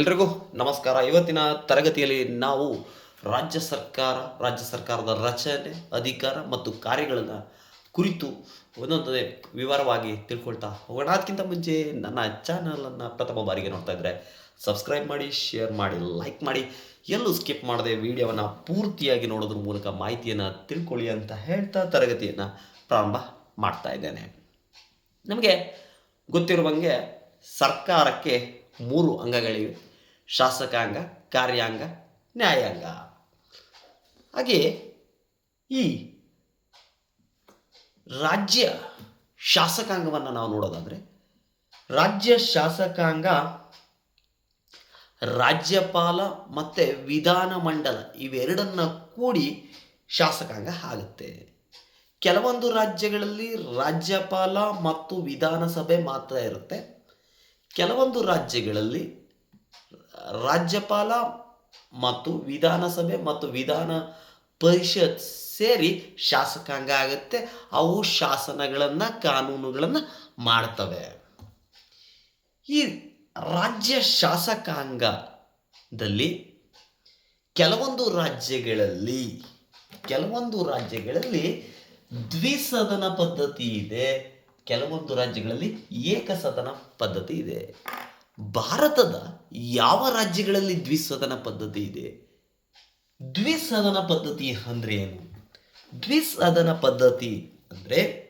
ಎಲ್ರಿಗೂ ನಮಸ್ಕಾರ. ಇವತ್ತಿನ ತರಗತಿಯಲ್ಲಿ ನಾವು ರಾಜ್ಯ ಸರ್ಕಾರ, ರಾಜ್ಯ ಸರ್ಕಾರದ ರಚನೆ, ಅಧಿಕಾರ ಮತ್ತು ಕಾರ್ಯಗಳನ್ನು ಕುರಿತು ಒಂದೊಂದೇ ವಿವರವಾಗಿ ತಿಳ್ಕೊಳ್ತಾ ಹೋಗೋಣ. ಅದಕ್ಕಿಂತ ಮುಂಚೆ ನನ್ನ ಚಾನಲನ್ನು ಪ್ರಥಮ ಬಾರಿಗೆ ನೋಡ್ತಾ ಇದ್ದರೆ ಸಬ್ಸ್ಕ್ರೈಬ್ ಮಾಡಿ ಶೇರ್ ಮಾಡಿ ಲೈಕ್ ಮಾಡಿ. ಎಲ್ಲೂ ಸ್ಕಿಪ್ ಮಾಡದೆ ವಿಡಿಯೋವನ್ನು ಪೂರ್ತಿಯಾಗಿ ನೋಡೋದ್ರ ಮೂಲಕ ಮಾಹಿತಿಯನ್ನು ತಿಳ್ಕೊಳ್ಳಿ ಅಂತ ಹೇಳ್ತಾ ತರಗತಿಯನ್ನು ಪ್ರಾರಂಭ ಮಾಡ್ತಾ ಇದ್ದೇನೆ. ನಮಗೆ ಗೊತ್ತಿರುವಂಗೆ ಸರ್ಕಾರಕ್ಕೆ ಮೂರು ಅಂಗಗಳಿವೆ. ಶಾಸಕಾಂಗ, ಕಾರ್ಯಾಂಗ, ನ್ಯಾಯಾಂಗ. ಹಾಗೆ ಈ ರಾಜ್ಯ ಶಾಸಕಾಂಗವನ್ನು ನಾವು ನೋಡೋದಾದರೆ, ರಾಜ್ಯ ಶಾಸಕಾಂಗ ರಾಜ್ಯಪಾಲ ಮತ್ತು ವಿಧಾನಮಂಡಲ ಇವೆರಡನ್ನು ಕೂಡಿ ಶಾಸಕಾಂಗ ಆಗುತ್ತೆ. ಕೆಲವೊಂದು ರಾಜ್ಯಗಳಲ್ಲಿ ರಾಜ್ಯಪಾಲ ಮತ್ತು ವಿಧಾನಸಭೆ ಮಾತ್ರ ಇರುತ್ತೆ. ಕೆಲವೊಂದು ರಾಜ್ಯಗಳಲ್ಲಿ ರಾಜ್ಯಪಾಲ ಮತ್ತು ವಿಧಾನಸಭೆ ಮತ್ತು ವಿಧಾನ ಪರಿಷತ್ ಸೇರಿ ಶಾಸಕಾಂಗ ಆಗುತ್ತೆ. ಅವು ಶಾಸನಗಳನ್ನು, ಕಾನೂನುಗಳನ್ನು ಮಾಡ್ತವೆ. ಈ ರಾಜ್ಯ ಶಾಸಕಾಂಗದಲ್ಲಿ ಕೆಲವೊಂದು ರಾಜ್ಯಗಳಲ್ಲಿ ಕೆಲವೊಂದು ರಾಜ್ಯಗಳಲ್ಲಿ ದ್ವಿಸದನ ಪದ್ಧತಿ ಇದೆ. ಕೆಲವೊಂದು ರಾಜ್ಯಗಳಲ್ಲಿ ಏಕಸದನ ಪದ್ಧತಿ ಇದೆ. ಭಾರತದ ಯಾವ ರಾಜ್ಯಗಳಲ್ಲಿ ದ್ವಿಸದನ ಪದ್ಧತಿ ಇದೆ? ದ್ವಿಸದನ ಪದ್ಧತಿ ಅಂದ್ರೆ ಏನು? ದ್ವಿಸದನ ಪದ್ಧತಿ ಅಂದ್ರೆ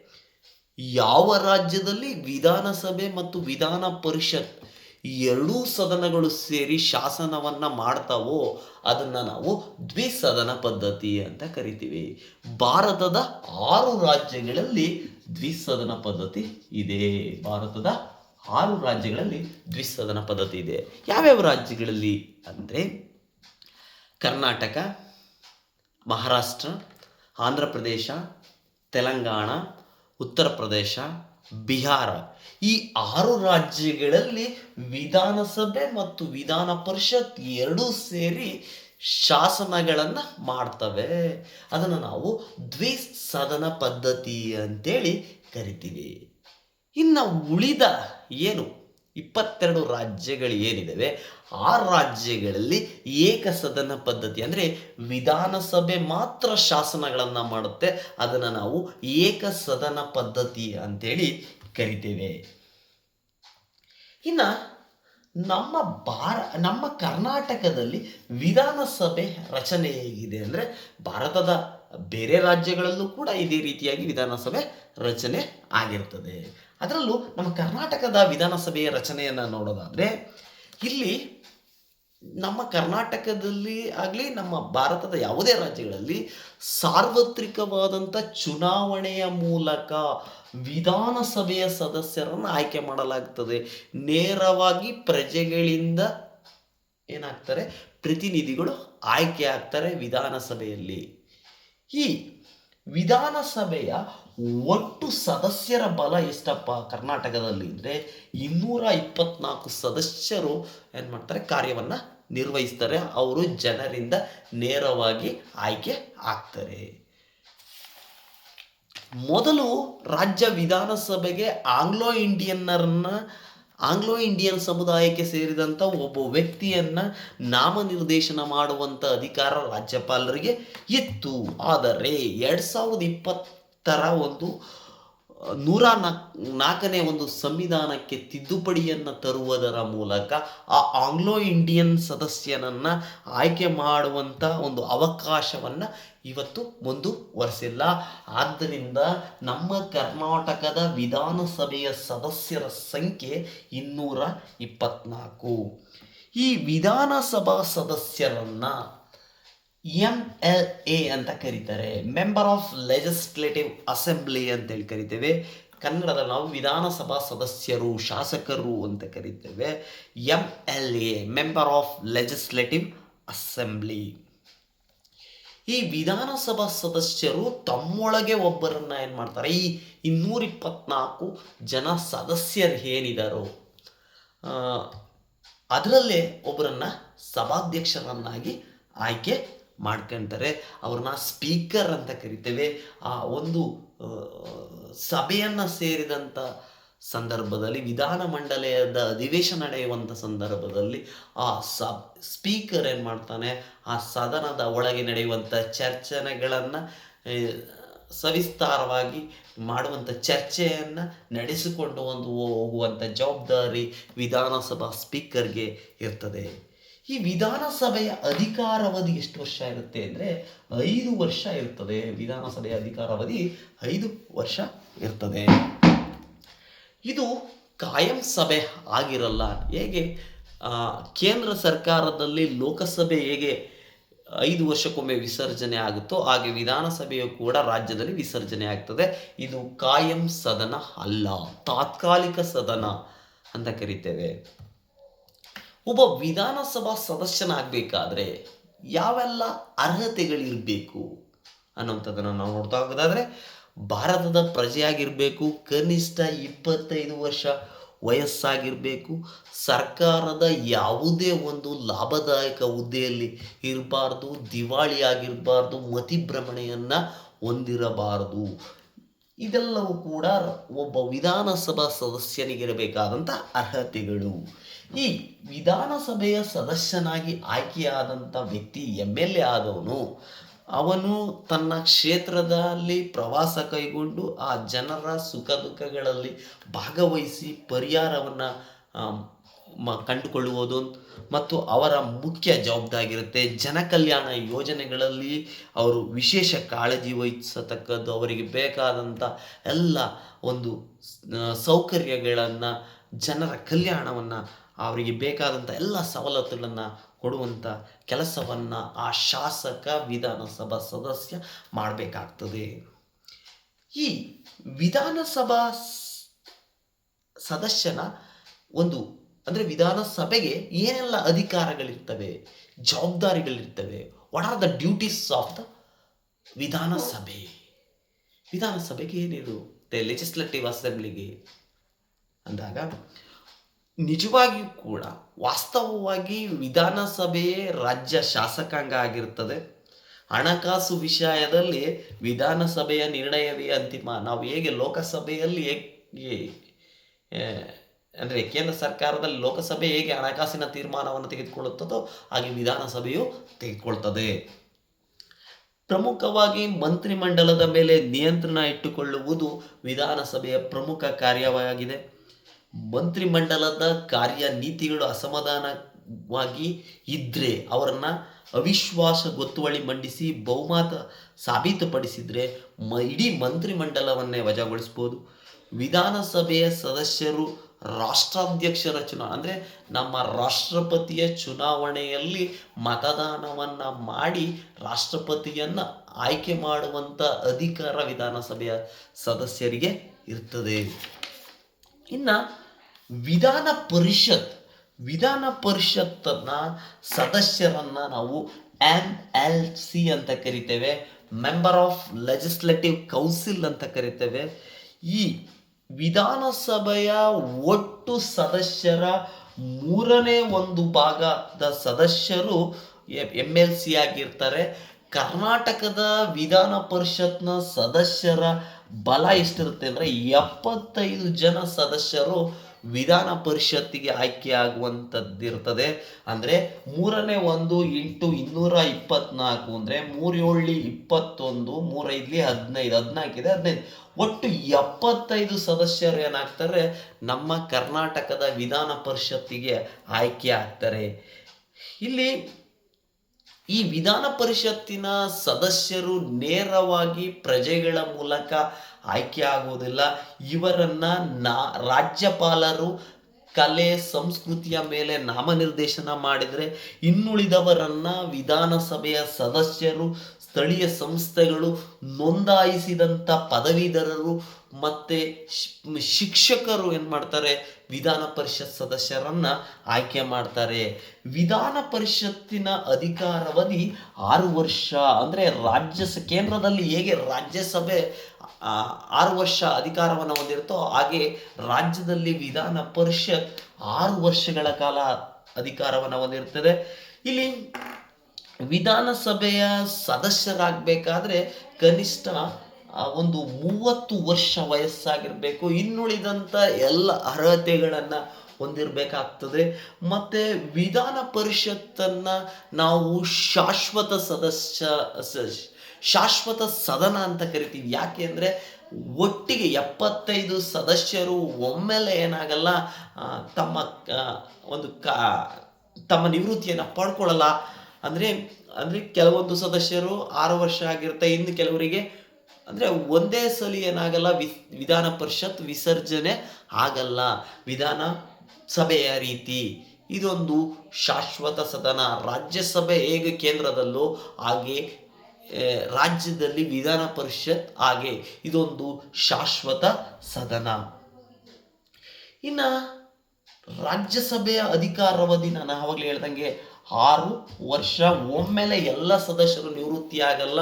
ಯಾವ ರಾಜ್ಯದಲ್ಲಿ ವಿಧಾನಸಭೆ ಮತ್ತು ವಿಧಾನ ಪರಿಷತ್ ಎರಡೂ ಸದನಗಳು ಸೇರಿ ಶಾಸನವನ್ನ ಮಾಡ್ತಾವೋ ಅದನ್ನ ನಾವು ದ್ವಿಸದನ ಪದ್ಧತಿ ಅಂತ ಕರಿತೀವಿ. ಭಾರತದ ಆರು ರಾಜ್ಯಗಳಲ್ಲಿ ದ್ವಿಸದನ ಪದ್ಧತಿ ಇದೆ. ಭಾರತದ ಆರು ರಾಜ್ಯಗಳಲ್ಲಿ ದ್ವಿಸದನ ಪದ್ಧತಿ ಇದೆ. ಯಾವ್ಯಾವ ರಾಜ್ಯಗಳಲ್ಲಿ ಅಂದರೆ ಕರ್ನಾಟಕ, ಮಹಾರಾಷ್ಟ್ರ, ಆಂಧ್ರ ಪ್ರದೇಶ, ತೆಲಂಗಾಣ, ಉತ್ತರ ಪ್ರದೇಶ ಬಿಹಾರ. ಈ ಆರು ರಾಜ್ಯಗಳಲ್ಲಿ ವಿಧಾನಸಭೆ ಮತ್ತು ವಿಧಾನ ಪರಿಷತ್ ಎರಡೂ ಸೇರಿ ಶಾಸನಗಳನ್ನು ಮಾಡ್ತವೆ. ಅದನ್ನು ನಾವು ದ್ವಿಸದನ ಪದ್ಧತಿ ಅಂತೇಳಿ ಕರಿತೀವಿ. ಇನ್ನು ಉಳಿದ ಏನು? ಇಪ್ಪತ್ತೆರಡು ರಾಜ್ಯಗಳು ಏನಿದಾವೆ? ಆ ರಾಜ್ಯಗಳಲ್ಲಿ ಏಕಸದನ ಪದ್ಧತಿ ಅಂದರೆ ವಿಧಾನಸಭೆ ಮಾತ್ರ ಶಾಸನಗಳನ್ನು ಮಾಡುತ್ತೆ. ಅದನ್ನು ನಾವು ಏಕಸದನ ಪದ್ಧತಿ ಅಂತೇಳಿ ಕರಿತೇವೆ. ಇನ್ನು ನಮ್ಮ ಭಾರ, ನಮ್ಮ ಕರ್ನಾಟಕದಲ್ಲಿ ವಿಧಾನಸಭೆ ರಚನೆ ಹೇಗಿದೆ ಅಂದರೆ ಭಾರತದ ಬೇರೆ ರಾಜ್ಯಗಳಲ್ಲೂ ಕೂಡ ಇದೇ ರೀತಿಯಾಗಿ ವಿಧಾನಸಭೆ ರಚನೆ ಆಗಿರ್ತದೆ. ಅದರಲ್ಲೂ ನಮ್ಮ ಕರ್ನಾಟಕದ ವಿಧಾನಸಭೆಯ ರಚನೆಯನ್ನು ನೋಡೋದಾದರೆ ಇಲ್ಲಿ ನಮ್ಮ ಕರ್ನಾಟಕದಲ್ಲಿ ಆಗಲಿ, ನಮ್ಮ ಭಾರತದ ಯಾವುದೇ ರಾಜ್ಯಗಳಲ್ಲಿ ಸಾರ್ವತ್ರಿಕವಾದಂಥ ಚುನಾವಣೆಯ ಮೂಲಕ ವಿಧಾನಸಭೆಯ ಸದಸ್ಯರನ್ನು ಆಯ್ಕೆ ಮಾಡಲಾಗ್ತದೆ. ನೇರವಾಗಿ ಪ್ರಜೆಗಳಿಂದ ಏನಾಗ್ತಾರೆ? ಪ್ರತಿನಿಧಿಗಳು ಆಯ್ಕೆ ಆಗ್ತಾರೆ ವಿಧಾನಸಭೆಯಲ್ಲಿ. ಈ ವಿಧಾನಸಭೆಯ ಒಟ್ಟು ಸದಸ್ಯರ ಬಲ ಎಷ್ಟಪ್ಪ ಕರ್ನಾಟಕದಲ್ಲಿ? ಅಂದರೆ ಇನ್ನೂರ ಇಪ್ಪತ್ನಾಲ್ಕು ಸದಸ್ಯರು ಏನು ಮಾಡ್ತಾರೆ ಕಾರ್ಯವನ್ನು ನಿರ್ವಹಿಸ್ತಾರೆ, ಅವರು ಜನರಿಂದ ನೇರವಾಗಿ ಆಯ್ಕೆ ಆಗ್ತಾರೆ. ಮೊದಲು ರಾಜ್ಯ ವಿಧಾನಸಭೆಗೆ ಆಂಗ್ಲೋ ಇಂಡಿಯನ್ನರನ್ನ, ಆಂಗ್ಲೋ ಇಂಡಿಯನ್ ಸಮುದಾಯಕ್ಕೆ ಸೇರಿದಂಥ ಒಬ್ಬ ವ್ಯಕ್ತಿಯನ್ನ ನಾಮನಿರ್ದೇಶನ ಮಾಡುವಂಥ ಅಧಿಕಾರ ರಾಜ್ಯಪಾಲರಿಗೆ ಇತ್ತು. ಆದರೆ ಎರಡು ಸಾವಿರದ ಇಪ್ಪತ್ತರ ಒಂದು ನೂರ ನಾಲ್ಕು ನಾಲ್ಕನೇ ಒಂದು ಸಂವಿಧಾನಕ್ಕೆ ತಿದ್ದುಪಡಿಯನ್ನು ತರುವುದರ ಮೂಲಕ ಆ ಆಂಗ್ಲೋ ಇಂಡಿಯನ್ ಸದಸ್ಯನನ್ನು ಆಯ್ಕೆ ಮಾಡುವಂಥ ಒಂದು ಅವಕಾಶವನ್ನು ಇವತ್ತು ಮುಂದುವರೆಸಿಲ್ಲ. ಆದ್ದರಿಂದ ನಮ್ಮ ಕರ್ನಾಟಕದ ವಿಧಾನಸಭೆಯ ಸದಸ್ಯರ ಸಂಖ್ಯೆ ಇನ್ನೂರ ಇಪ್ಪತ್ನಾಲ್ಕು. ಈ ವಿಧಾನಸಭಾ ಸದಸ್ಯರನ್ನು ಎಂ ಎಲ್ ಎ ಅಂತ ಕರೀತಾರೆ. ಮೆಂಬರ್ ಆಫ್ ಲೆಜಿಸ್ಲೇಟಿವ್ ಅಸೆಂಬ್ಲಿ ಅಂತೇಳಿ ಕರಿತೇವೆ. ಕನ್ನಡದ ನಾವು ವಿಧಾನಸಭಾ ಸದಸ್ಯರು, ಶಾಸಕರು ಅಂತ ಕರಿತೇವೆ. M L A member of legislative assembly ಈ ವಿಧಾನಸಭಾ ಸದಸ್ಯರು ತಮ್ಮೊಳಗೆ ಒಬ್ಬರನ್ನ ಏನು ಮಾಡ್ತಾರೆ? ಈ ಇನ್ನೂರ ಇಪ್ಪತ್ನಾಲ್ಕು ಜನ ಸದಸ್ಯರು ಏನಿದಾರೋ ಅದರಲ್ಲೇ ಒಬ್ಬರನ್ನ ಸಭಾಧ್ಯಕ್ಷರನ್ನಾಗಿ ಆಯ್ಕೆ ಮಾಡ್ಕೊಂತಾರೆ. ಅವ್ರನ್ನ ಸ್ಪೀಕರ್ ಅಂತ ಕರಿತೇವೆ. ಆ ಒಂದು ಸಭೆಯನ್ನು ಸೇರಿದಂಥ ಸಂದರ್ಭದಲ್ಲಿ, ವಿಧಾನ ಮಂಡಲದ ಅಧಿವೇಶನ ನಡೆಯುವಂಥ ಸಂದರ್ಭದಲ್ಲಿ ಆ ಸಬ್ ಸ್ಪೀಕರ್ ಏನು ಮಾಡ್ತಾನೆ? ಆ ಸದನದ ಒಳಗೆ ನಡೆಯುವಂಥ ಚರ್ಚನೆಗಳನ್ನು ಸವಿಸ್ತಾರವಾಗಿ ಮಾಡುವಂಥ ಚರ್ಚೆಯನ್ನು ನಡೆಸಿಕೊಂಡು ಒಂದು ಹೋಗುವಂಥ ಜವಾಬ್ದಾರಿ ವಿಧಾನಸಭಾ ಸ್ಪೀಕರ್ಗೆ ಇರ್ತದೆ. ಈ ವಿಧಾನಸಭೆಯ ಅಧಿಕಾರಾವಧಿ ಎಷ್ಟು ವರ್ಷ ಇರುತ್ತೆ ಅಂದರೆ ಐದು ವರ್ಷ ಇರ್ತದೆ. ವಿಧಾನಸಭೆಯ ಅಧಿಕಾರಾವಧಿ ಐದು ವರ್ಷ ಇರ್ತದೆ. ಇದು ಕಾಯಂ ಸಭೆ ಆಗಿರಲ್ಲ. ಹೇಗೆ? ಕೇಂದ್ರ ಸರ್ಕಾರದಲ್ಲಿ ಲೋಕಸಭೆ ಹೇಗೆ ಐದು ವರ್ಷಕ್ಕೊಮ್ಮೆ ವಿಸರ್ಜನೆ ಆಗುತ್ತೋ ಹಾಗೆ ವಿಧಾನಸಭೆಯು ಕೂಡ ರಾಜ್ಯದಲ್ಲಿ ವಿಸರ್ಜನೆ ಆಗ್ತದೆ. ಇದು ಕಾಯಂ ಸದನ ಅಲ್ಲ. ತಾತ್ಕಾಲಿಕ ಸದನ ಅಂತ ಕರಿತೇವೆ. ಒಬ್ಬ ವಿಧಾನಸಭಾ ಸದಸ್ಯನಾಗಬೇಕಾದ್ರೆ ಯಾವೆಲ್ಲ ಅರ್ಹತೆಗಳಿರಬೇಕು ಅನ್ನುವಂಥದ್ದನ್ನು ನಾವು ನೋಡ್ತಾ ಹೋಗೋದಾದರೆ, ಭಾರತದ ಪ್ರಜೆಯಾಗಿರಬೇಕು, ಕನಿಷ್ಠ ಇಪ್ಪತ್ತೈದು ವರ್ಷ ವಯಸ್ಸಾಗಿರಬೇಕು, ಸರ್ಕಾರದ ಯಾವುದೇ ಒಂದು ಲಾಭದಾಯಕ ಹುದ್ದೆಯಲ್ಲಿ ಇರಬಾರ್ದು, ದಿವಾಳಿಯಾಗಿರಬಾರ್ದು, ಮತಿಭ್ರಮಣೆಯನ್ನು ಹೊಂದಿರಬಾರದು. ಇದೆಲ್ಲವೂ ಕೂಡ ಒಬ್ಬ ವಿಧಾನಸಭಾ ಸದಸ್ಯನಿಗಿರಬೇಕಾದಂಥ ಅರ್ಹತೆಗಳು. ಈ ವಿಧಾನಸಭೆಯ ಸದಸ್ಯನಾಗಿ ಆಯ್ಕೆಯಾದಂಥ ವ್ಯಕ್ತಿ ಎಂ ಎಲ್ ಎ ಆದವನು, ಅವನು ತನ್ನ ಕ್ಷೇತ್ರದಲ್ಲಿ ಪ್ರವಾಸ ಕೈಗೊಂಡು ಆ ಜನರ ಸುಖ ದುಃಖಗಳಲ್ಲಿ ಭಾಗವಹಿಸಿ ಪರಿಹಾರವನ್ನು ಮ, ಕಂಡುಕೊಳ್ಳುವುದು ಮತ್ತು ಅವರ ಮುಖ್ಯ ಜವಾಬ್ದಾರಿ ಜನಕಲ್ಯಾಣ ಜನ ಕಲ್ಯಾಣ ಯೋಜನೆಗಳಲ್ಲಿ ಅವರು ವಿಶೇಷ ಕಾಳಜಿ ವಹಿಸತಕ್ಕದ್ದು ಅವರಿಗೆ ಬೇಕಾದಂಥ ಎಲ್ಲ ಒಂದು ಸೌಕರ್ಯಗಳನ್ನು, ಜನರ ಕಲ್ಯಾಣವನ್ನು ಅವರಿಗೆ ಬೇಕಾದಂಥ ಎಲ್ಲ ಸವಲತ್ತುಗಳನ್ನು ಕೊಡುವಂಥ ಕೆಲಸವನ್ನು ಆ ಶಾಸಕ, ವಿಧಾನಸಭಾ ಸದಸ್ಯ ಮಾಡಬೇಕಾಗ್ತದೆ. ಈ ವಿಧಾನಸಭಾ ಸದಸ್ಯನ ಒಂದು ಅಂದರೆ ವಿಧಾನಸಭೆಗೆ ಏನೆಲ್ಲ ಅಧಿಕಾರಗಳಿರ್ತವೆ, ಜವಾಬ್ದಾರಿಗಳಿರ್ತವೆ what are the duties of the Vidhana Sabha? ವಿಧಾನಸಭೆಗೆ ಏನಿರುತ್ತೆ ಲೆಜಿಸ್ಲೇಟಿವ್ ಅಸೆಂಬ್ಲಿಗೆ ಅಂದಾಗ ನಿಜವಾಗಿಯೂ ಕೂಡ ವಾಸ್ತವವಾಗಿ ವಿಧಾನಸಭೆಯೇ ರಾಜ್ಯ ಶಾಸಕಾಂಗ ಆಗಿರ್ತದೆ. ಹಣಕಾಸು ವಿಷಯದಲ್ಲಿ ವಿಧಾನಸಭೆಯ ನಿರ್ಣಯವೇ ಅಂತಿಮ, ನಾವು ಹೇಗೆ ಲೋಕಸಭೆಯಲ್ಲಿ ಅಂದರೆ ಕೇಂದ್ರ ಸರ್ಕಾರದಲ್ಲಿ ಲೋಕಸಭೆ ಹೇಗೆ ಹಣಕಾಸಿನ ತೀರ್ಮಾನವನ್ನು ತೆಗೆದುಕೊಳ್ಳುತ್ತದೋ ಹಾಗೆ ವಿಧಾನಸಭೆಯು ತೆಗೆದುಕೊಳ್ತದೆ. ಪ್ರಮುಖವಾಗಿ ಮಂತ್ರಿಮಂಡಲದ ಮೇಲೆ ನಿಯಂತ್ರಣ ಇಟ್ಟುಕೊಳ್ಳುವುದು ವಿಧಾನಸಭೆಯ ಪ್ರಮುಖ ಕಾರ್ಯವಾಗಿದೆ. ಮಂತ್ರಿಮಂಡಲದ ಕಾರ್ಯ ನೀತಿಗಳು ಅಸಮಾಧಾನವಾಗಿ ಇದ್ದರೆ ಅವರನ್ನು ಅವಿಶ್ವಾಸ ಗೊತ್ತುವಳಿ ಮಂಡಿಸಿ ಬಹುಮತ ಸಾಬೀತುಪಡಿಸಿದರೆ ಮ ಇಡೀ ಮಂತ್ರಿಮಂಡಲವನ್ನೇ ವಜಾಗೊಳಿಸ್ಬೋದು. ವಿಧಾನಸಭೆಯ ಸದಸ್ಯರು ರಾಷ್ಟ್ರಾಧ್ಯಕ್ಷರ ಚುನಾವಣೆ ಅಂದರೆ ನಮ್ಮ ರಾಷ್ಟ್ರಪತಿಯ ಚುನಾವಣೆಯಲ್ಲಿ ಮತದಾನವನ್ನು ಮಾಡಿ ರಾಷ್ಟ್ರಪತಿಯನ್ನು ಆಯ್ಕೆ ಮಾಡುವಂಥ ಅಧಿಕಾರ ವಿಧಾನಸಭೆಯ ಸದಸ್ಯರಿಗೆ ಇರ್ತದೆ. ಇನ್ನು ವಿಧಾನ ಪರಿಷತ್, ವಿಧಾನ ಪರಿಷತ್ತನ್ನ ಸದಸ್ಯರನ್ನ ನಾವು ಎಂ ಎಲ್ ಸಿ ಅಂತ ಕರಿತೇವೆ, ಮೆಂಬರ್ ಆಫ್ ಲೆಜಿಸ್ಲೇಟಿವ್ ಕೌನ್ಸಿಲ್ ಅಂತ ಕರಿತೇವೆ. ಈ ವಿಧಾನಸಭೆಯ ಒಟ್ಟು ಸದಸ್ಯರ ಮೂರನೇ ಒಂದು ಭಾಗದ ಸದಸ್ಯರು ಎಂ ಎಲ್ ಸಿ ಆಗಿರ್ತಾರೆ. ಕರ್ನಾಟಕದ ವಿಧಾನ ಪರಿಷತ್ನ ಸದಸ್ಯರ ಬಲ ಎಷ್ಟಿರುತ್ತೆ ಅಂದರೆ ಎಪ್ಪತ್ತೈದು ಜನ ಸದಸ್ಯರು ವಿಧಾನ ಪರಿಷತ್ತಿಗೆ ಆಯ್ಕೆಯಾಗುವಂಥದ್ದಿರ್ತದೆ. ಅಂದರೆ ಮೂರನೇ ಒಂದು ಇಂಟು ಇನ್ನೂರ ಇಪ್ಪತ್ನಾಲ್ಕು ಅಂದರೆ ಮೂರೇಳಿ ಇಪ್ಪತ್ತೊಂದು, ಮೂರೈದಲಿ ಹದಿನೈದು, ಹದಿನಾಲ್ಕಿದೆ ಹದಿನೈದು. ಒಟ್ಟು ಎಪ್ಪತ್ತೈದು ಸದಸ್ಯರು ಏನಾಗ್ತಾರೆ? ನಮ್ಮ ಕರ್ನಾಟಕದ ವಿಧಾನ ಪರಿಷತ್ತಿಗೆ ಆಯ್ಕೆ ಆಗ್ತಾರೆ ಇಲ್ಲಿ ಈ ವಿಧಾನ ಪರಿಷತ್ತಿನ ಸದಸ್ಯರು ನೇರವಾಗಿ ಪ್ರಜೆಗಳ ಮೂಲಕ ಆಯ್ಕೆ ಆಗುವುದಿಲ್ಲ. ಇವರನ್ನ ನಾ ರಾಜ್ಯಪಾಲರು ಕಲೆ ಸಂಸ್ಕೃತಿಯ ಮೇಲೆ ನಾಮನಿರ್ದೇಶನ ಮಾಡಿದರೆ ಇನ್ನುಳಿದವರನ್ನ ವಿಧಾನಸಭೆಯ ಸದಸ್ಯರು, ಸ್ಥಳೀಯ ಸಂಸ್ಥೆಗಳು ನೋಂದಾಯಿಸಿದಂಥ ಪದವೀಧರರು ಮತ್ತೆ ಶಿಕ್ಷಕರು ಏನು ಮಾಡ್ತಾರೆ? ವಿಧಾನ ಪರಿಷತ್ ಸದಸ್ಯರನ್ನ ಆಯ್ಕೆ ಮಾಡ್ತಾರೆ. ವಿಧಾನ ಪರಿಷತ್ತಿನ ಅಧಿಕಾರಾವಧಿ ಆರು ವರ್ಷ. ಅಂದರೆ ರಾಜ್ಯ ಕೇಂದ್ರದಲ್ಲಿ ಹೇಗೆ ರಾಜ್ಯಸಭೆ ಆರು ವರ್ಷ ಅಧಿಕಾರವನ್ನು ಹೊಂದಿರುತ್ತೋ ಹಾಗೆ ರಾಜ್ಯದಲ್ಲಿ ವಿಧಾನ ಪರಿಷತ್ ಆರು ವರ್ಷಗಳ ಕಾಲ ಅಧಿಕಾರವನ್ನು ಹೊಂದಿರುತ್ತದೆ. ಇಲ್ಲಿ ವಿಧಾನಸಭೆಯ ಸದಸ್ಯರಾಗಬೇಕಾದ್ರೆ ಕನಿಷ್ಠ ಒಂದು ಮೂವತ್ತು ವರ್ಷ ವಯಸ್ಸಾಗಿರಬೇಕು. ಇನ್ನುಳಿದಂಥ ಎಲ್ಲ ಅರ್ಹತೆಗಳನ್ನು ಹೊಂದಿರಬೇಕಾಗ್ತದೆ. ಮತ್ತು ವಿಧಾನ ಪರಿಷತ್ತನ್ನು ನಾವು ಶಾಶ್ವತ ಸದಸ್ಯ ಶಾಶ್ವತ ಸದನ ಅಂತ ಕರಿತೀವಿ. ಯಾಕೆ ಅಂದರೆ ಒಟ್ಟಿಗೆ ಎಪ್ಪತ್ತೈದು ಸದಸ್ಯರು ಒಮ್ಮೆಲೆ ಏನಾಗಲ್ಲ ತಮ್ಮ ಒಂದು ಕಾ, ತಮ್ಮ ನಿವೃತ್ತಿಯನ್ನು ಪಡ್ಕೊಳ್ಳಲ್ಲ. ಅಂದರೆ ಅಂದರೆ ಕೆಲವೊಂದು ಸದಸ್ಯರು ಆರು ವರ್ಷ ಆಗಿರುತ್ತೆ. ಇನ್ನು ಕೆಲವರಿಗೆ ಅಂದರೆ ಒಂದೇ ಸಲ ಏನಾಗಲ್ಲ ವಿ ವಿಧಾನ ಪರಿಷತ್ ವಿಸರ್ಜನೆ ಆಗಲ್ಲ. ವಿಧಾನ ಸಭೆಯ ರೀತಿ. ಇದೊಂದು ಶಾಶ್ವತ ಸದನ. ರಾಜ್ಯಸಭೆ ಹೇಗೆ ಕೇಂದ್ರದಲ್ಲೋ ಹಾಗೆ ರಾಜ್ಯದಲ್ಲಿ ವಿಧಾನ ಪರಿಷತ್ ಹಾಗೆ ಇದೊಂದು ಶಾಶ್ವತ ಸದನ. ಇನ್ನು ರಾಜ್ಯಸಭೆಯ ಅಧಿಕಾರಾವಧಿ ನಾನು ಆವಾಗಲೇ ಹೇಳ್ದಂಗೆ ಆರು ವರ್ಷ, ಒಮ್ಮೆಲೆ ಎಲ್ಲ ಸದಸ್ಯರು ನಿವೃತ್ತಿ ಆಗಲ್ಲ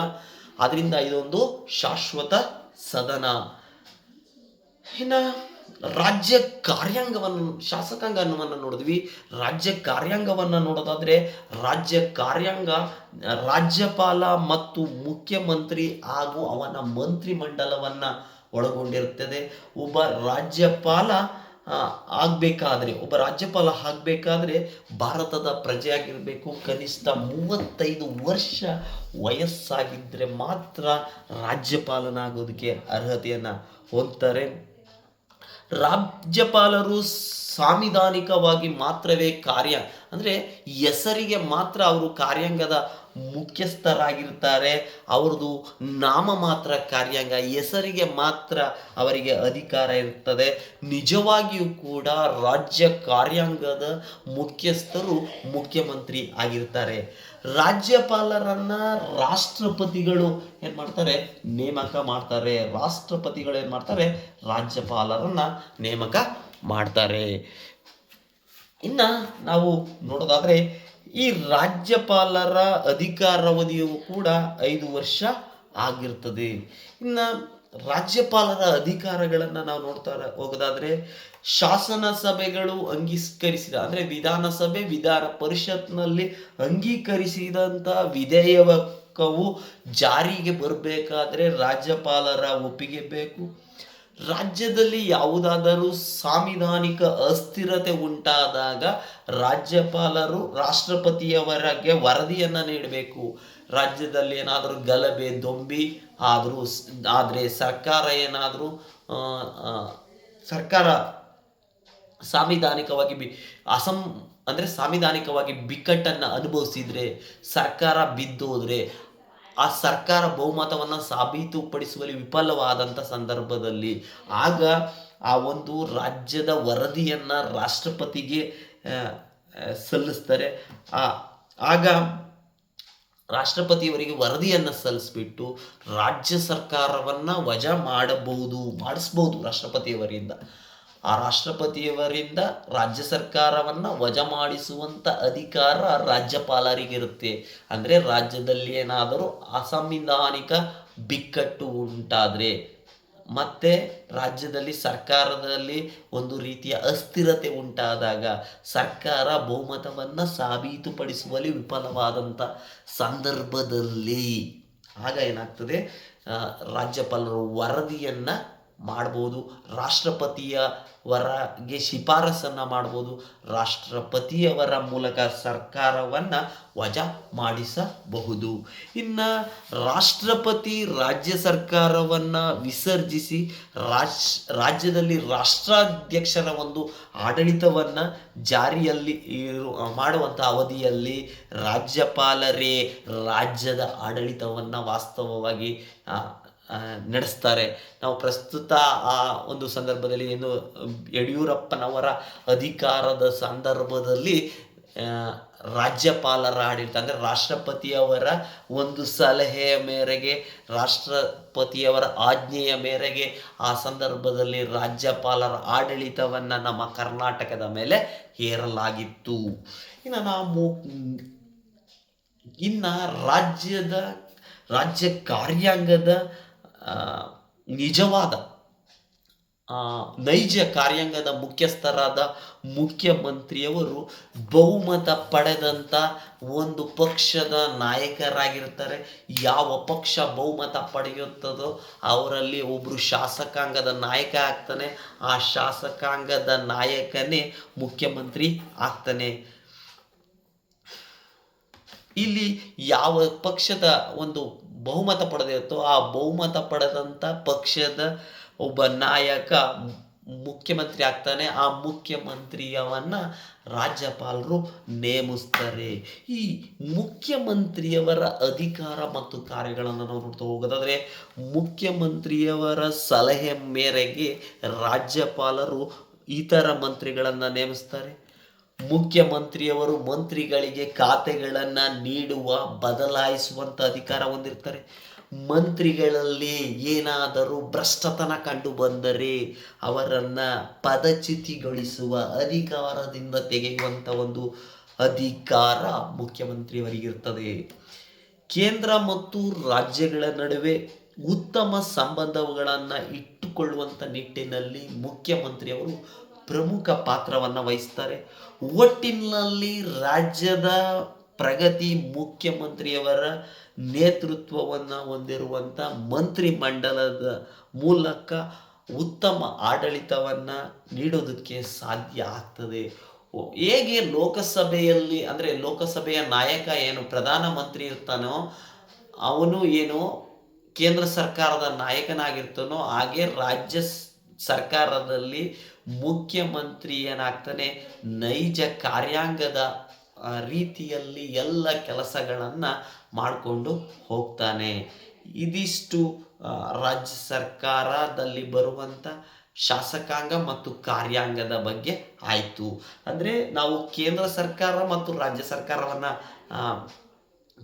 ಅದರಿಂದ ಇದೊಂದು ಶಾಶ್ವತ ಸದನ. ಇನ್ನು ರಾಜ್ಯ ಕಾರ್ಯಾಂಗವನ್ನು ಶಾಸಕಾಂಗವನ್ನು ನೋಡಿದ್ವಿ. ರಾಜ್ಯ ಕಾರ್ಯಾಂಗವನ್ನು ನೋಡೋದಾದ್ರೆ ರಾಜ್ಯ ಕಾರ್ಯಾಂಗ, ರಾಜ್ಯಪಾಲ ಮತ್ತು ಮುಖ್ಯಮಂತ್ರಿ ಹಾಗೂ ಅವನ ಮಂತ್ರಿಮಂಡಲವನ್ನು ಒಳಗೊಂಡಿರುತ್ತದೆ ಒಬ್ಬ ರಾಜ್ಯಪಾಲ ಆಗಬೇಕಾದ್ರೆ, ಒಬ್ಬ ರಾಜ್ಯಪಾಲ ಆಗಬೇಕಾದ್ರೆ ಭಾರತದ ಪ್ರಜೆಯಾಗಿರಬೇಕು. ಕನಿಷ್ಠ ಮೂವತ್ತೈದು ವರ್ಷ ವಯಸ್ಸಾಗಿದ್ದರೆ ಮಾತ್ರ ರಾಜ್ಯಪಾಲನಾಗೋದಕ್ಕೆ ಅರ್ಹತೆಯನ್ನು ಹೊಂದ್ತಾರೆ. ರಾಜ್ಯಪಾಲರು ಸಾಂವಿಧಾನಿಕವಾಗಿ ಮಾತ್ರವೇ ಕಾರ್ಯ. ಅಂದರೆ ಹೆಸರಿಗೆ ಮಾತ್ರ ಅವರು ಕಾರ್ಯಾಂಗದ ಮುಖ್ಯಸ್ಥರಾಗಿರ್ತಾರೆ. ಅವ್ರದ್ದು ನಾಮ ಮಾತ್ರ ಕಾರ್ಯಾಂಗ. ಹೆಸರಿಗೆ ಮಾತ್ರ ಅವರಿಗೆ ಅಧಿಕಾರ ಇರ್ತದೆ. ನಿಜವಾಗಿಯೂ ಕೂಡ ರಾಜ್ಯ ಕಾರ್ಯಾಂಗದ ಮುಖ್ಯಸ್ಥರು ಮುಖ್ಯಮಂತ್ರಿ ಆಗಿರ್ತಾರೆ. ರಾಜ್ಯಪಾಲರನ್ನ ರಾಷ್ಟ್ರಪತಿಗಳು ಏನು ಮಾಡ್ತಾರೆ? ನೇಮಕ ಮಾಡ್ತಾರೆ. ರಾಷ್ಟ್ರಪತಿಗಳು ಏನು ಮಾಡ್ತಾರೆ? ರಾಜ್ಯಪಾಲರನ್ನ ನೇಮಕ ಮಾಡ್ತಾರೆ. ಇನ್ನ ನಾವು ನೋಡೋದಾದ್ರೆ, ಈ ರಾಜ್ಯಪಾಲರ ಅಧಿಕಾರಾವಧಿಯು ಕೂಡ ಐದು ವರ್ಷ ಆಗಿರ್ತದೆ. ಇನ್ನ ರಾಜ್ಯಪಾಲರ ಅಧಿಕಾರಗಳನ್ನು ನಾವು ನೋಡ್ತಾ ಹೋಗೋದಾದ್ರೆ ಶಾಸನ ಸಭೆಗಳು ಅಂಗೀಕರಿಸಿದ, ಅಂದ್ರೆ ವಿಧಾನಸಭೆ, ವಿಧಾನ ಪರಿಷತ್ನಲ್ಲಿ ಅಂಗೀಕರಿಸಿದಂತ ವಿಧೇಯಕವು ಜಾರಿಗೆ ಬರಬೇಕಾದ್ರೆ ರಾಜ್ಯಪಾಲರ ಒಪ್ಪಿಗೆ ಬೇಕು. ರಾಜ್ಯದಲ್ಲಿ ಯಾವುದಾದರೂ ಸಾಂವಿಧಾನಿಕ ಅಸ್ಥಿರತೆ ಉಂಟಾದಾಗ ರಾಜ್ಯಪಾಲರು ರಾಷ್ಟ್ರಪತಿಯವರಿಗೆ ವರದಿಯನ್ನು ನೀಡಬೇಕು. ರಾಜ್ಯದಲ್ಲಿ ಏನಾದರೂ ಗಲಭೆ, ದೊಂಬಿ ಆದರೂ ಆದರೆ ಸರ್ಕಾರ ಏನಾದರೂ ಸರ್ಕಾರ ಸಾಂವಿಧಾನಿಕವಾಗಿ ಬಿ, ಅಸಂ, ಅಂದರೆ ಸಾಂವಿಧಾನಿಕವಾಗಿ ಬಿಕ್ಕಟ್ಟನ್ನು ಅನುಭವಿಸಿದರೆ, ಸರ್ಕಾರ ಬಿದ್ದೋದ್ರೆ ಆ ಸರ್ಕಾರ ಬಹುಮತವನ್ನು ಸಾಬೀತುಪಡಿಸುವಲ್ಲಿ ವಿಫಲವಾದಂಥ ಸಂದರ್ಭದಲ್ಲಿ ಆಗ ಆ ಒಂದು ರಾಜ್ಯದ ವರದಿಯನ್ನು ರಾಷ್ಟ್ರಪತಿಗೆ ಸಲ್ಲಿಸ್ತಾರೆ. ಆಗ ರಾಷ್ಟ್ರಪತಿಯವರಿಗೆ ವರದಿಯನ್ನು ಸಲ್ಲಿಸ್ಬಿಟ್ಟು ರಾಜ್ಯ ಸರ್ಕಾರವನ್ನು ವಜಾ ಮಾಡಬಹುದು ಮಾಡಿಸ್ಬೋದು ರಾಷ್ಟ್ರಪತಿಯವರಿಂದ. ಆ ರಾಷ್ಟ್ರಪತಿಯವರಿಂದ ರಾಜ್ಯ ಸರ್ಕಾರವನ್ನು ವಜಾ ಮಾಡಿಸುವಂಥ ಅಧಿಕಾರ ರಾಜ್ಯಪಾಲರಿಗಿರುತ್ತೆ. ಅಂದರೆ ರಾಜ್ಯದಲ್ಲಿ ಏನಾದರೂ ಅಸಂವಿಧಾನಿಕ ಬಿಕ್ಕಟ್ಟು ಉಂಟಾದರೆ ಮತ್ತೆ ರಾಜ್ಯದಲ್ಲಿ ಸರ್ಕಾರದಲ್ಲಿ ಒಂದು ರೀತಿಯ ಅಸ್ಥಿರತೆ ಉಂಟಾದಾಗ ಸರ್ಕಾರ ಬಹುಮತವನ್ನು ಸಾಬೀತುಪಡಿಸುವಲ್ಲಿ ವಿಫಲವಾದಂಥ ಸಂದರ್ಭದಲ್ಲಿ. ಆಗ ಏನಾಗ್ತದೆ? ರಾಜ್ಯಪಾಲರು ವರದಿಯನ್ನು ಮಾಡ್ಬೋದು. ರಾಷ್ಟ್ರಪತಿಯವರಗೆ ಶಿಫಾರಸನ್ನು ಮಾಡ್ಬೋದು. ರಾಷ್ಟ್ರಪತಿಯವರ ಮೂಲಕ ಸರ್ಕಾರವನ್ನು ವಜಾ ಮಾಡಿಸಬಹುದು. ಇನ್ನು ರಾಷ್ಟ್ರಪತಿ ರಾಜ್ಯ ಸರ್ಕಾರವನ್ನು ವಿಸರ್ಜಿಸಿ ರಾಜ್, ರಾಜ್ಯದಲ್ಲಿ ರಾಷ್ಟ್ರಾಧ್ಯಕ್ಷರ ಒಂದು ಆಡಳಿತವನ್ನು ಜಾರಿಯಲ್ಲಿ ಇರು ಮಾಡುವಂಥ ಅವಧಿಯಲ್ಲಿ ರಾಜ್ಯಪಾಲರೇ ರಾಜ್ಯದ ಆಡಳಿತವನ್ನು ವಾಸ್ತವವಾಗಿ ನಡೆಸ್ತಾರೆ. ನಾವು ಪ್ರಸ್ತುತ ಆ ಒಂದು ಸಂದರ್ಭದಲ್ಲಿ ಏನು, ಯಡಿಯೂರಪ್ಪನವರ ಅಧಿಕಾರದ ಸಂದರ್ಭದಲ್ಲಿ ರಾಜ್ಯಪಾಲರ ಆಡಳಿತ, ಅಂದರೆ ರಾಷ್ಟ್ರಪತಿಯವರ ಒಂದು ಸಲಹೆಯ ಮೇರೆಗೆ, ರಾಷ್ಟ್ರಪತಿಯವರ ಆಜ್ಞೆಯ ಮೇರೆಗೆ ಆ ಸಂದರ್ಭದಲ್ಲಿ ರಾಜ್ಯಪಾಲರ ಆಡಳಿತವನ್ನು ನಮ್ಮ ಕರ್ನಾಟಕದ ಮೇಲೆ ಹೇರಲಾಗಿತ್ತು. ಇನ್ನು ನಾವು ಇನ್ನು ರಾಜ್ಯದ, ರಾಜ್ಯ ಕಾರ್ಯಾಂಗದ ನಿಜವಾದ ನೈಜ ಕಾರ್ಯಾಂಗದ ಮುಖ್ಯಸ್ಥರಾದ ಮುಖ್ಯಮಂತ್ರಿಯವರು ಬಹುಮತ ಪಡೆದಂಥ ಒಂದು ಪಕ್ಷದ ನಾಯಕರಾಗಿರ್ತಾರೆ. ಯಾವ ಪಕ್ಷ ಬಹುಮತ ಪಡೆಯುತ್ತದೋ ಅವರಲ್ಲಿ ಒಬ್ಬರು ಶಾಸಕಾಂಗದ ನಾಯಕ ಆಗ್ತಾನೆ. ಆ ಶಾಸಕಾಂಗದ ನಾಯಕನೇ ಮುಖ್ಯಮಂತ್ರಿ ಆಗ್ತಾನೆ. ಇಲ್ಲಿ ಯಾವ ಪಕ್ಷದ ಒಂದು ಬಹುಮತ ಪಡೆದಿರುತ್ತೋ ಆ ಬಹುಮತ ಪಡೆದಂಥ ಪಕ್ಷದ ಒಬ್ಬ ನಾಯಕ ಮುಖ್ಯಮಂತ್ರಿ ಆಗ್ತಾನೆ. ಆ ಮುಖ್ಯಮಂತ್ರಿಯವನ್ನ ರಾಜ್ಯಪಾಲರು ನೇಮಿಸ್ತಾರೆ. ಈ ಮುಖ್ಯಮಂತ್ರಿಯವರ ಅಧಿಕಾರ ಮತ್ತು ಕಾರ್ಯಗಳನ್ನು ನಾವು ನೋಡ್ತಾ ಹೋಗೋದಾದರೆ, ಮುಖ್ಯಮಂತ್ರಿಯವರ ಸಲಹೆ ಮೇರೆಗೆ ರಾಜ್ಯಪಾಲರು ಇತರ ಮಂತ್ರಿಗಳನ್ನು ನೇಮಿಸ್ತಾರೆ. ಮುಖ್ಯಮಂತ್ರಿಯವರು ಮಂತ್ರಿಗಳಿಗೆ ಖಾತೆಗಳನ್ನು ನೀಡುವ ಬದಲಾಯಿಸುವಂಥ ಅಧಿಕಾರ ಹೊಂದಿರ್ತಾರೆ. ಮಂತ್ರಿಗಳಲ್ಲಿ ಏನಾದರೂ ಭ್ರಷ್ಟತನ ಕಂಡು ಬಂದರೆ ಅವರನ್ನು ಪದಚ್ಯುತಿಗೊಳಿಸುವ ಅಧಿಕಾರದಿಂದ ತೆಗೆಯುವಂಥ ಒಂದು ಅಧಿಕಾರ ಮುಖ್ಯಮಂತ್ರಿಯವರಿಗಿರ್ತದೆ. ಕೇಂದ್ರ ಮತ್ತು ರಾಜ್ಯಗಳ ನಡುವೆ ಉತ್ತಮ ಸಂಬಂಧಗಳನ್ನು ಇಟ್ಟುಕೊಳ್ಳುವಂಥ ನಿಟ್ಟಿನಲ್ಲಿ ಮುಖ್ಯಮಂತ್ರಿಯವರು ಪ್ರಮುಖ ಪಾತ್ರವನ್ನು ವಹಿಸ್ತಾರೆ. ಒಟ್ಟಿನಲ್ಲಿ ರಾಜ್ಯದ ಪ್ರಗತಿ ಮುಖ್ಯಮಂತ್ರಿಯವರ ನೇತೃತ್ವವನ್ನು ಹೊಂದಿರುವಂಥ ಮಂತ್ರಿಮಂಡಲದ ಮೂಲಕ ಉತ್ತಮ ಆಡಳಿತವನ್ನು ನೀಡೋದಕ್ಕೆ ಸಾಧ್ಯ ಆಗ್ತದೆ. ಹೇಗೆ ಲೋಕಸಭೆಯಲ್ಲಿ ಅಂದರೆ ಲೋಕಸಭೆಯ ನಾಯಕ ಏನು ಪ್ರಧಾನಮಂತ್ರಿ ಇರ್ತಾನೋ ಅವನು ಏನು ಕೇಂದ್ರ ಸರ್ಕಾರದ ನಾಯಕನಾಗಿರ್ತಾನೋ ಹಾಗೆ ರಾಜ್ಯ ಸರ್ಕಾರದಲ್ಲಿ ಮುಖ್ಯಮಂತ್ರಿ ಏನಾಗ್ತಾನೆ ನೈಜ ಕಾರ್ಯಾಂಗದ ರೀತಿಯಲ್ಲಿ ಎಲ್ಲ ಕೆಲಸಗಳನ್ನು ಮಾಡಿಕೊಂಡು ಹೋಗ್ತಾನೆ. ಇದಿಷ್ಟು ರಾಜ್ಯ ಸರ್ಕಾರದಲ್ಲಿ ಬರುವಂಥ ಶಾಸಕಾಂಗ ಮತ್ತು ಕಾರ್ಯಾಂಗದ ಬಗ್ಗೆ ಆಯಿತು. ಅಂದರೆ ನಾವು ಕೇಂದ್ರ ಸರ್ಕಾರ ಮತ್ತು ರಾಜ್ಯ ಸರ್ಕಾರವನ್ನು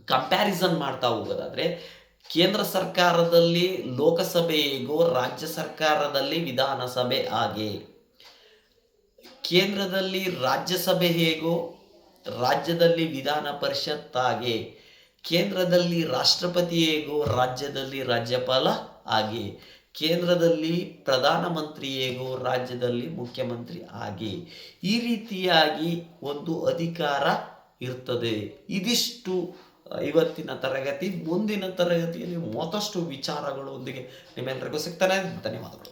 ಕಂಪ್ಯಾರಿಸನ್ ಮಾಡ್ತಾ ಹೋಗೋದಾದ್ರೆ ಕೇಂದ್ರ ಸರ್ಕಾರದಲ್ಲಿ ಲೋಕಸಭೆ ಹೇಗೋ ರಾಜ್ಯ ಸರ್ಕಾರದಲ್ಲಿ ವಿಧಾನಸಭೆ ಹಾಗೆ. ಕೇಂದ್ರದಲ್ಲಿ ರಾಜ್ಯಸಭೆ ಹೇಗೋ, ರಾಜ್ಯದಲ್ಲಿ ವಿಧಾನ ಪರಿಷತ್ ಹಾಗೆ. ಕೇಂದ್ರದಲ್ಲಿ ರಾಷ್ಟ್ರಪತಿ ಹೇಗೋ, ರಾಜ್ಯದಲ್ಲಿ ರಾಜ್ಯಪಾಲ ಹಾಗೆ. ಕೇಂದ್ರದಲ್ಲಿ ಪ್ರಧಾನಮಂತ್ರಿ ಹೇಗೋ, ರಾಜ್ಯದಲ್ಲಿ ಮುಖ್ಯಮಂತ್ರಿ ಹಾಗೆ. ಈ ರೀತಿಯಾಗಿ ಒಂದು ಅಧಿಕಾರ ಇರ್ತದೆ. ಇದಿಷ್ಟು ಇವತ್ತಿನ ತರಗತಿ ಮುಂದಿನ ತರಗತಿಯಲ್ಲಿ ಮತ್ತಷ್ಟು ವಿಚಾರಗಳೊಂದಿಗೆ ನಿಮ್ಮೆಲ್ಲರಿಗೂ ಸಿಗ್ತಾನೆ. ಧನ್ಯವಾದಗಳು.